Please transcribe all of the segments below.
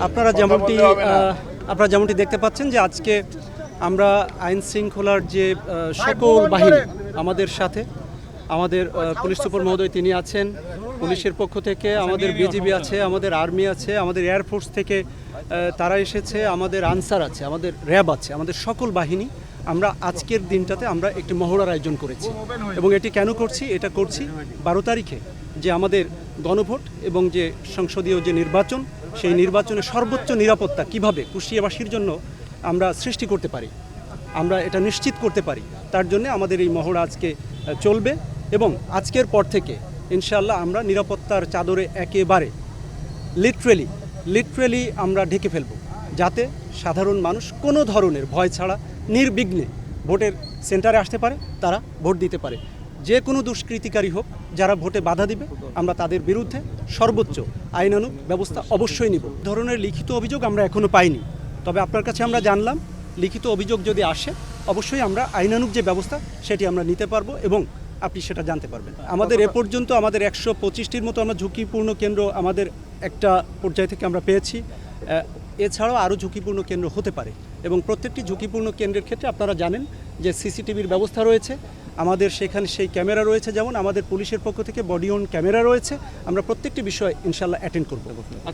আপনারা যেমনটি আপনারা যেমনটি দেখতে পাচ্ছেন যে আজকে আমরা আইন শৃঙ্খলার যে সকল বাহিনী আমাদের সাথে আমাদের পুলিশ সুপার মহোদয় তিনি আছেন পুলিশের পক্ষ থেকে আমাদের বিজিবি আছে আমাদের আর্মি আছে আমাদের এয়ারফোর্স থেকে তারা এসেছে আমাদের আনসার আছে আমাদের র্যাব আছে আমাদের সকল বাহিনী আমরা আজকের দিনটাতে আমরা একটি মহড়ার আয়োজন করেছি। এবং এটি কেন করছি? এটা করছি বারো তারিখে যে আমাদের গণভোট এবং যে সংসদীয় যে নির্বাচন সেই নির্বাচনে সর্বোচ্চ নিরাপত্তা কীভাবে কুষ্টিয়াবাসীর জন্য আমরা সৃষ্টি করতে পারি, আমরা এটা নিশ্চিত করতে পারি, তার জন্য আমাদের এই মহড়া আজকে চলবে এবং আজকের পর থেকে ইনশাল্লাহ আমরা নিরাপত্তার চাদরে একেবারে লিটারেলি লিটারেলি আমরা ঢেকে ফেলব, যাতে সাধারণ মানুষ কোনো ধরনের ভয় ছাড়া নির্বিঘ্নে ভোটের সেন্টারে আসতে পারে, তারা ভোট দিতে পারে। যে কোনো দুষ্কৃতিকারী হোক যারা ভোটে বাধা দিবে, আমরা তাদের বিরুদ্ধে সর্বোচ্চ আইনানুগ ব্যবস্থা অবশ্যই নিব। ধরনের লিখিত অভিযোগ আমরা এখনও পাইনি। তবে আপনার কাছে আমরা জানলাম, লিখিত অভিযোগ যদি আসে, অবশ্যই আমরা আইনানুগ যে ব্যবস্থা, সেটি আমরা নিতে পারব এবং আপনি সেটা জানতে পারবেন। আমাদের এ পর্যন্ত আমাদের একশো পঁচিশটির মতো আমরা ঝুঁকিপূর্ণ কেন্দ্র আমাদের একটা পর্যায় থেকে আমরা পেয়েছি। এছাড়াও আরও ঝুঁকিপূর্ণ কেন্দ্র হতে পারে। এবং প্রত্যেকটি ঝুঁকিপূর্ণ কেন্দ্রের ক্ষেত্রে আপনারা জানেন যে সিসিটিভির ব্যবস্থা রয়েছে। আমাদের সেখানে সেই ক্যামেরা রয়েছে যেমন আমাদের পুলিশের পক্ষ থেকে বডি অন ক্যামেরা রয়েছে। আমরা প্রত্যেকটি বিষয় ইনশাল্লাহ অ্যাটেন্ড করব।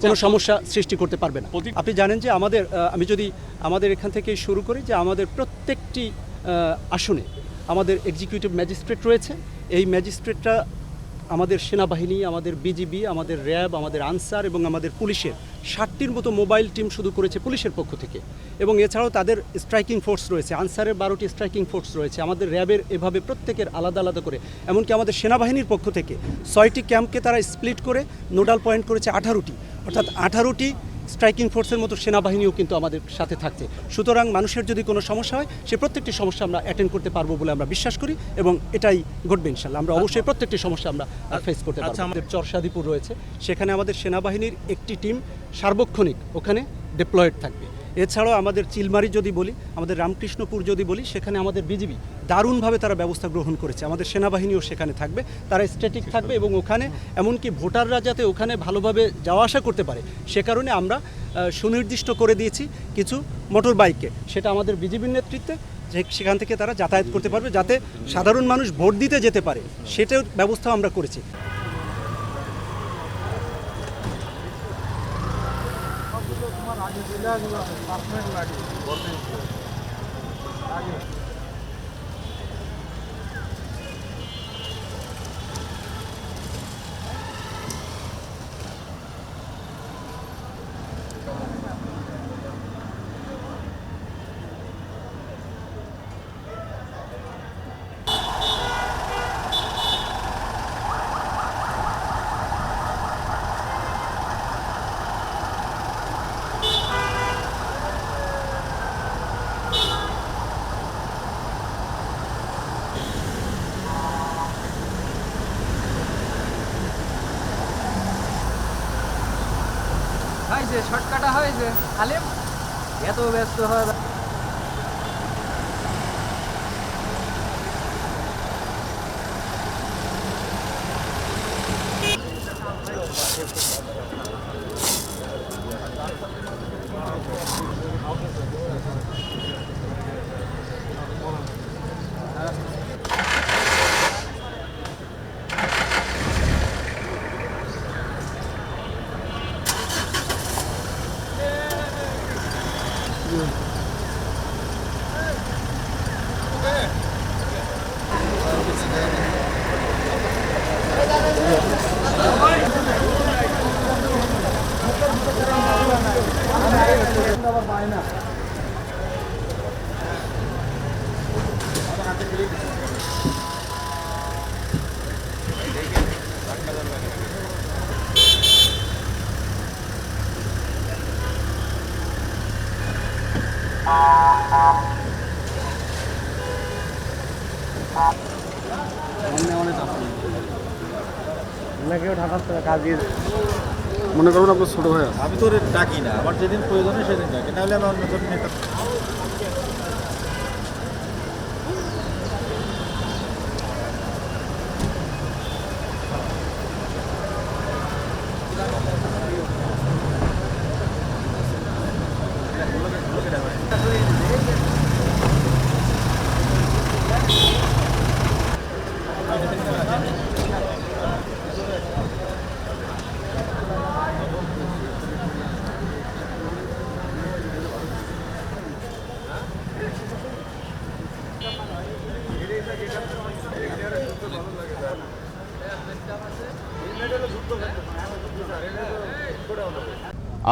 কোনো সমস্যা সৃষ্টি করতে পারবে না। আপনি জানেন যে আমাদের আমি যদি আমাদের এখান থেকে শুরু করি যে আমাদের প্রত্যেকটি আসনে আমাদের এক্সিকিউটিভ ম্যাজিস্ট্রেট রয়েছে। এই ম্যাজিস্ট্রেটরা আমাদের সেনাবাহিনী, আমাদের বিজিবি আমাদের র্যাব, আমাদের আনসার এবং আমাদের পুলিশের ষাটটির মতো মোবাইল টিম শুধু করেছে পুলিশের পক্ষ থেকে। এবং এছাড়াও তাদের স্ট্রাইকিং ফোর্স রয়েছে, আনসারের বারোটি স্ট্রাইকিং ফোর্স রয়েছে, আমাদের র্যাবের এভাবে প্রত্যেকের আলাদা আলাদা করে। এমনকি আমাদের সেনাবাহিনীর পক্ষ থেকে ছয়টি ক্যাম্পকে তারা স্প্লিট করে নোডাল পয়েন্ট করেছে আঠারোটি। অর্থাৎ আঠারোটি স্ট্রাইকিং ফোর্সের মতো সেনাবাহিনীও কিন্তু আমাদের সাথে থাকছে। সুতরাং মানুষের যদি কোনো সমস্যা হয় সে প্রত্যেকটি সমস্যা আমরা অ্যাটেন্ড করতে পারব বলে আমরা বিশ্বাস করি এবং এটাই ঘটবে ইনশাল্লাহ আমরা অবশ্যই প্রত্যেকটি সমস্যা আমরা ফেস করতে পারব। আচ্ছা, আমাদের চরসাদিপুর রয়েছে। সেখানে আমাদের সেনাবাহিনীর একটি টিম সার্বক্ষণিক ওখানে ডিপ্লয়েড থাকবে। এছাড়াও আমাদের চিলমারি যদি বলি, আমাদের রামকৃষ্ণপুর যদি বলি, সেখানে আমাদের বিজিবি দারুণভাবে তারা ব্যবস্থা গ্রহণ করেছে। আমাদের সেনাবাহিনীও সেখানে থাকবে, তারা স্ট্যাটিক থাকবে এবং ওখানে, এমনকি ভোটাররা যাতে ওখানে ভালোভাবে যাওয়া আসা করতে পারে, সে কারণে আমরা সুনির্দিষ্ট করে দিয়েছি কিছু মোটর বাইককে সেটা আমাদের বিজিবির নেতৃত্বে, যে সেখান থেকে তারা যাতায়াত করতে পারবে, যাতে সাধারণ মানুষ ভোট দিতে যেতে পারে, সেটার ব্যবস্থাও আমরা করেছি। লাগে হয়েছে শর্ট কাটা হয়েছে আলেম এত ব্যস্ত হয় পায় না মনে করুন আপনার ছোট ভাই আমি তো ডাকি না আবার যেদিন প্রয়োজন হয় সেদিন ডাকি নাহলে আমি অন্য নেতা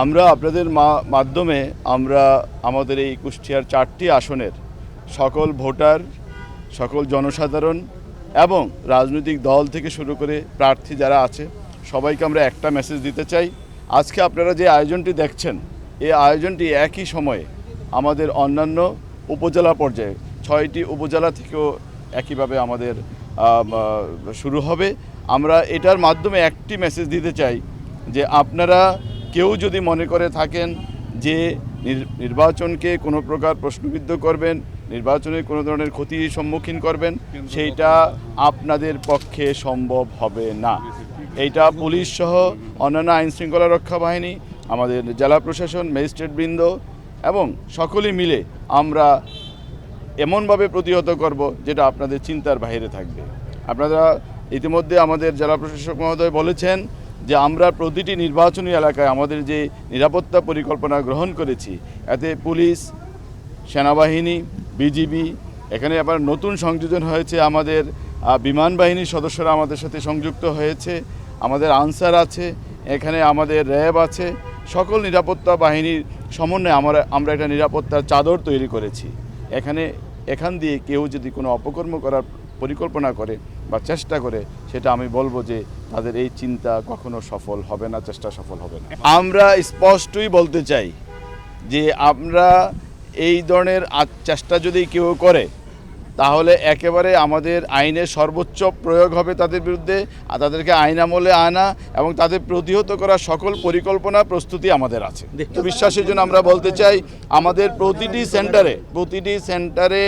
আমরা আপনাদের মাধ্যমে আমরা আমাদের এই কুষ্টিয়ার চারটি আসনের সকল ভোটার, সকল জনসাধারণ এবং রাজনৈতিক দল থেকে শুরু করে প্রার্থী যারা আছে, সবাইকে আমরা একটা মেসেজ দিতে চাই। আজকে আপনারা যে আয়োজনটি দেখছেন, এই আয়োজনটি একই সময়ে আমাদের অন্যান্য উপজেলা পর্যায়ে ছয়টি উপজেলা থেকেও একইভাবে আমাদের শুরু হবে। আমরা এটার মাধ্যমে একটি মেসেজ দিতে চাই যে আপনারা কেউ যদি মনে করে থাকেন যে নির- নির্বাচনকে কোনো প্রকার প্রশ্নবিদ্ধ করবেন নির্বাচনে কোনো ধরনের ক্ষতির সম্মুখীন করবেন সেইটা আপনাদের পক্ষে সম্ভব হবে না। এইটা পুলিশ সহ অন্যান্য আইন শৃঙ্খলা রক্ষা বাহিনী আমাদের জেলা প্রশাসন ম্যাজিস্ট্রেট বৃন্দ এবং সকলেই মিলে আমরা এমনভাবে প্রতিহত করব যেটা আপনাদের চিন্তার বাইরে থাকবে। আপনারা ইতিমধ্যে আমাদের জেলা প্রশাসক মহোদয় বলেছেন যে আমরা প্রতিটি নির্বাচনী এলাকায় আমাদের যে নিরাপত্তা পরিকল্পনা গ্রহণ করেছি, এতে পুলিশ, সেনাবাহিনী, বিজিবি, এখানে আবার নতুন সংযোজন হয়েছে আমাদের বিমান বাহিনীর সদস্যরা আমাদের সাথে সংযুক্ত হয়েছে, আমাদের আনসার আছে, এখানে আমাদের র্যাব আছে, সকল নিরাপত্তা বাহিনীর সমন্বয়ে আমরা আমরা একটা নিরাপত্তার চাদর তৈরি করেছি। এখানে এখান দিয়ে কেউ যদি কোনো অপকর্ম করার পরিকল্পনা করে বা চেষ্টা করে, সেটা আমি বলব যে তাদের এই চিন্তা কখনো সফল হবে না, চেষ্টা সফল হবে না। আমরা স্পষ্টই বলতে চাই যে আমরা এই ধরনের চেষ্টা যদি কেউ করে তাহলে একেবারে আমাদের আইনের সর্বোচ্চ প্রয়োগ হবে তাদের বিরুদ্ধে, আর তাদেরকে আইন আমলে আনা এবং তাদের প্রতিহত করার সকল পরিকল্পনা, প্রস্তুতি আমাদের আছে। বিশ্বাসের জন্য আমরা বলতে চাই, আমাদের প্রতিটি সেন্টারে প্রতিটি সেন্টারে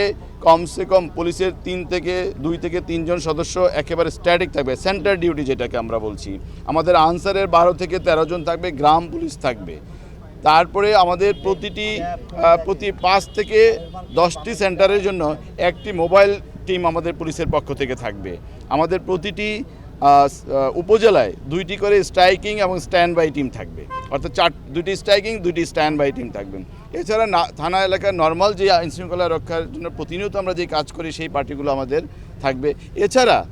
কমসে কম পুলিশের তিন থেকে, দুই থেকে তিনজন সদস্য একেবারে স্ট্যাটিক থাকবে সেন্টার ডিউটি যেটাকে আমরা বলছি। আমাদের আনসারের বারো থেকে তেরো জন থাকবে, গ্রাম পুলিশ থাকবে। তারপরে আমাদের প্রতিটি প্রতি পাঁচ থেকে দশটি সেন্টারের জন্য একটি মোবাইল টিম আমাদের পুলিশের পক্ষ থেকে থাকবে। আমাদের প্রতিটি উপজেলায় দুইটি করে স্ট্রাইকিং এবং স্ট্যান্ড বাই টিম থাকবে। অর্থাৎ চার দুটি স্ট্রাইকিং দুটি স্ট্যান্ড বাই টিম থাকবেন। এছাড়া না- থানা এলাকার নর্মাল যে আইন শৃঙ্খলা রক্ষার জন্য প্রতিনিয়ত আমরা যে কাজ করি, সেই পার্টিগুলো আমাদের থাকবে। এছাড়া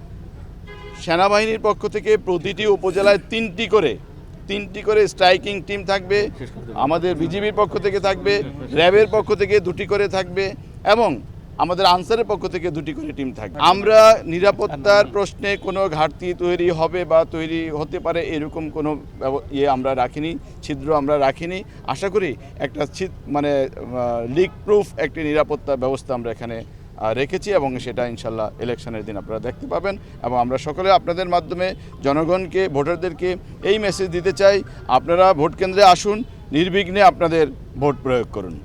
সেনাবাহিনীর পক্ষ থেকে প্রতিটি উপজেলায় তিনটি করে তিনটি করে স্ট্রাইকিং টিম থাকবে, আমাদের বিজিবির পক্ষ থেকে থাকবে, র্যাবের পক্ষ থেকে দুটি করে থাকবে এবং আমাদের আনসারের পক্ষ থেকে দুটি করে টিম থাকবে। আমরা নিরাপত্তার প্রশ্নে কোনো ঘাটতি তৈরি হবে বা তৈরি হতে পারে এরকম কোনো ইয়ে আমরা রাখিনি, ছিদ্র আমরা রাখিনি। আশা করি একটা মানে লিক প্রুফ একটি নিরাপত্তা ব্যবস্থা আমরা এখানে রেখেছি এবং সেটা ইনশাল্লাহ ইলেকশনের দিন আপনারা দেখতে পাবেন এবং আমরা সকলে আপনাদের মাধ্যমে জনগণকে, ভোটারদেরকে এই মেসেজ দিতে চাই, আপনারা ভোট কেন্দ্রে আসুন, নির্বিঘ্নে আপনাদের ভোট প্রয়োগ করুন।